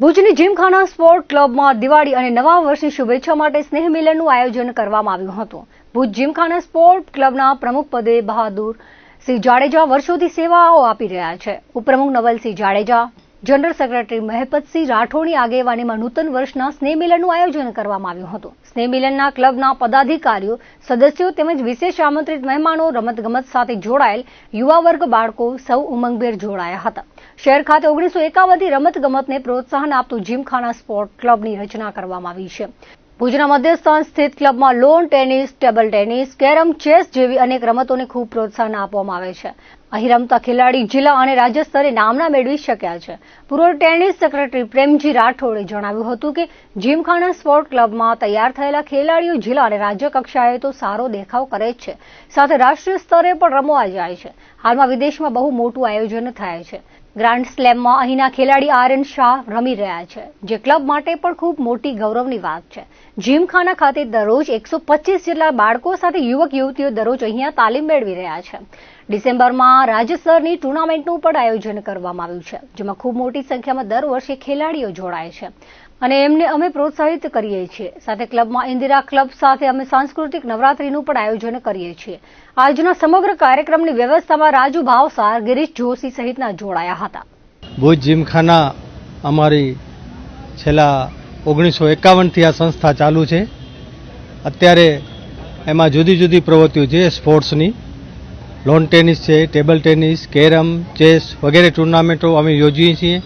ભુજની જીમખાના સ્પોર્ટ ક્લબમાં દિવાળી અને નવા વર્ષની શુભેચ્છા માટે સ્નેહ મિલનનું આયોજન કરવામાં આવ્યું હતું. ભુજ જીમખાના સ્પોર્ટ ક્લબના પ્રમુખ પદે બહાદુર સિંહ જાડેજા વર્ષોથી સેવાઓ આપી રહ્યા છે. ઉપપ્રમુખ નવલસિંહ જાડેજા જનરલ સેક્રેટરી મહેપતસિંહ રાઠોડની આગેવાનીમાં નૂતન વર્ષના સ્નેહમિલનનું આયોજન કરવામાં આવ્યું હતું. સ્નેહમિલનના ક્લબના પદાધિકારીઓ, સદસ્યો તેમજ વિશેષ આમંત્રિત મહેમાનો રમતગમત સાથે જોડાયેલ યુવા વર્ગ બાળકો સૌ ઉમંગભેર જોડાયા હતા. શહેર ખાતે ઓગણીસો એકાવનથી રમતગમતને પ્રોત્સાહન આપતું જીમખાના સ્પોર્ટ ક્લબની રચના કરવામાં આવી છે. ભુજના મધ્યસ્થાન સ્થિત ક્લબમાં lawn tennis table tennis carrom chess જેવી અનેક રમતોને ખૂબ પ્રોત્સાહન આપવામાં આવે છે. અહીં રમતા ખેલાડી જિલ્લા અને રાજ્ય સ્તરે નામના મેળવી શક્યા છે. પૂર્વ ટેનિસ સેક્રેટરી પ્રેમજી રાઠોડે જણાવ્યું હતું કે, જીમખાના સ્પોર્ટ ક્લબમાં તૈયાર થયેલા ખેલાડીઓ જિલ્લા અને રાજ્ય કક્ષાએ તો સારો દેખાવ કરે જ છે. સાથે રાષ્ટ્રીય સ્તરે પણ રમવા જાય છે. હાલમાં વિદેશમાં બહુ મોટું આયોજન થાય છે. ગ્રાન્ડ સ્લેમમાં અહીંના ખેલાડી આર એન શાહ રમી રહ્યા છે, જે ક્લબ માટે પણ ખૂબ મોટી ગૌરવની વાત છે. જીમખાના ખાતે દરરોજ એકસો જેટલા બાળકો સાથે યુવક યુવતીઓ દરરોજ અહીંયા તાલીમ મેળવી રહ્યા છે. ડિસેમ્બરમાં રાજ્ય સ્તરની ટુર્નામેન્ટનું પણ આયોજન કરવામાં આવ્યું છે, જેમાં ખૂબ મોટી સંખ્યામાં દર વર્ષે ખેલાડીઓ જોડાય છે. અને એમને અમે પ્રોત્સાહિત કરીએ છીએ. સાથે ક્લબમાં ઇન્દિરા ક્લબ સાથે અમે સાંસ્કૃતિક નવરાત્રીનું પણ આયોજન કરીએ છીએ. આજના સમગ્ર કાર્યક્રમની વ્યવસ્થામાં રાજુ ભાવસાર, ગિરીશ જોશી સહિતના જોડાયા હતા. ભુજ જીમખાના અમારી છેલ્લા ઓગણીસો એકાવનથી આ સંસ્થા ચાલુ છે. અત્યારે એમાં જુદી જુદી પ્રવૃત્તિઓ છે, સ્પોર્ટ્સની. લોન ટેનિસ છે ટેબલ ટેનિસ કેરમ, ચેસ વગેરે ટુર્નામેન્ટો અમે યોજીએ છીએ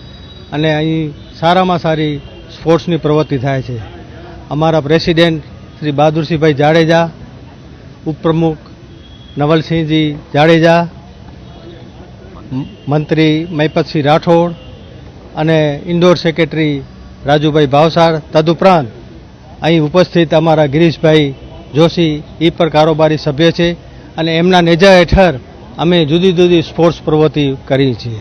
અને અહીં સારામાં સારી સ્પોર્ટ્સની પ્રવૃત્તિ થાય છે. અમારા પ્રેસિડેન્ટ શ્રી બહાદુરસિંહભાઈ જાડેજા, ઉપપ્રમુખ નવલસિંહજી જાડેજા મંત્રી મૈપતસિંહ રાઠોડ અને ઇન્ડોર સેક્રેટરી રાજુભાઈ ભાવસાર, તદુપરાંત અહીં ઉપસ્થિત અમારા ગિરીશભાઈ જોશી એ પણ કારોબારી સભ્ય છે અને એમના નેજા હેઠળ અમે જુદી જુદી સ્પોર્ટ્સ પ્રવૃત્તિ કરીએ છીએ.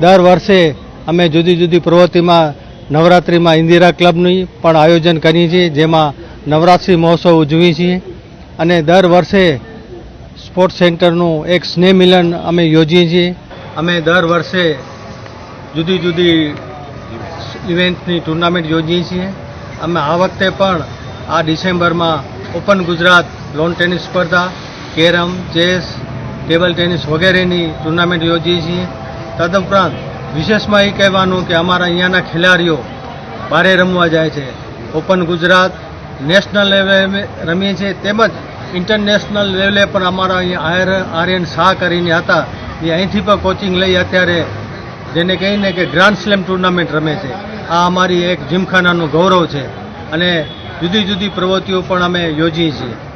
દર વર્ષે અમે જુદી જુદી પ્રવૃત્તિમાં નવરાત્રિમાં ઇન્દિરા ક્લબની પણ આયોજન કરીએ છીએ, જેમાં નવરાત્રિ મહોત્સવ ઉજવીએ છીએ. અને દર વર્ષે સ્પોર્ટ્સ સેન્ટરનું એક સ્નેહ મિલન અમે યોજીએ છીએ. અમે દર વર્ષે જુદી જુદી ઇવેન્ટની ટુર્નામેન્ટ યોજીએ છીએ. અમે આ વખતે પણ આ ડિસેમ્બરમાં ઓપન ગુજરાત લોન ટેનિસ સ્પર્ધા, કેરમ, ચેસ, ટેબલ ટેનિસ વગેરેની ટુર્નામેન્ટ યોજીએ છીએ. તદુપરાંત વિશેષમાં એ કહેવાનું કે અમારા અહીંયાના ખેલાડીઓ બારે રમવા જાય છે. ઓપન ગુજરાત નેશનલ લેવલે રમીએ છીએ. તેમજ ઇન્ટરનેશનલ લેવલે પણ અમારા અહીંયા આર આર્યન શાહ કરીને હતા. એ અહીંથી પણ કોચિંગ લઈ અત્યારે જેને કહીને કે ગ્રાન્ડ સ્લેમ ટુર્નામેન્ટ રમે છે. આ અમારી એક જીમખાનાનું ગૌરવ છે અને જુદી જુદી પ્રવૃત્તિઓ પણ અમે યોજીએ છીએ.